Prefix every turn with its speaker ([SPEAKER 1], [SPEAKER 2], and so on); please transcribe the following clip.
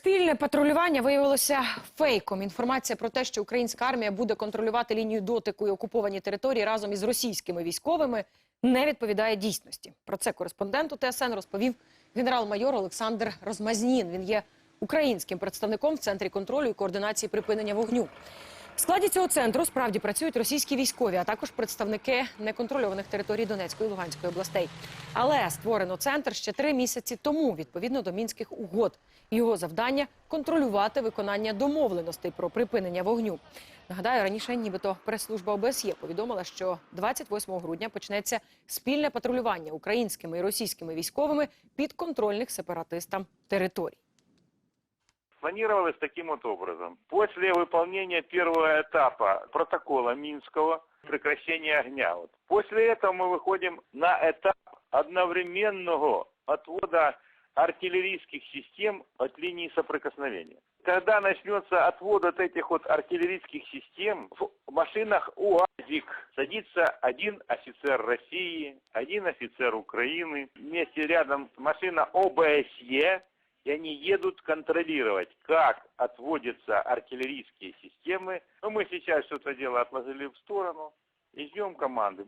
[SPEAKER 1] Спільне патрулювання виявилося фейком. Інформація про те, що українська армія буде контролювати лінію дотику і окуповані території разом із російськими військовими, не відповідає дійсності. Про це кореспонденту ТСН розповів генерал-майор Олександр Розмазнін. Він є українським представником в центрі контролю і координації припинення вогню. Складі цього центру справді працюють російські військові, а також представники неконтрольованих територій Донецької і Луганської областей. Але створено центр ще три місяці тому, відповідно до мінських угод. Його завдання контролювати виконання домовленостей про припинення вогню. Нагадаю, раніше нібито прес-служба ОБСЄ повідомила, що 28 грудня почнеться спільне патрулювання українськими і російськими військовими підконтрольних сепаратистам територій.
[SPEAKER 2] Планировалось таким вот образом. После выполнения первого этапа протокола Минского прекращения огня, вот, после этого мы выходим на этап одновременного отвода артиллерийских систем от линии соприкосновения. Когда начнется отвод от этих вот артиллерийских систем, в машинах УАЗик садится один офицер России, один офицер Украины. Вместе рядом машина ОБСЕ, и они едут контролировать, как отводятся артиллерийские системы. Но мы сейчас все это дело отложили в сторону и ждем команды.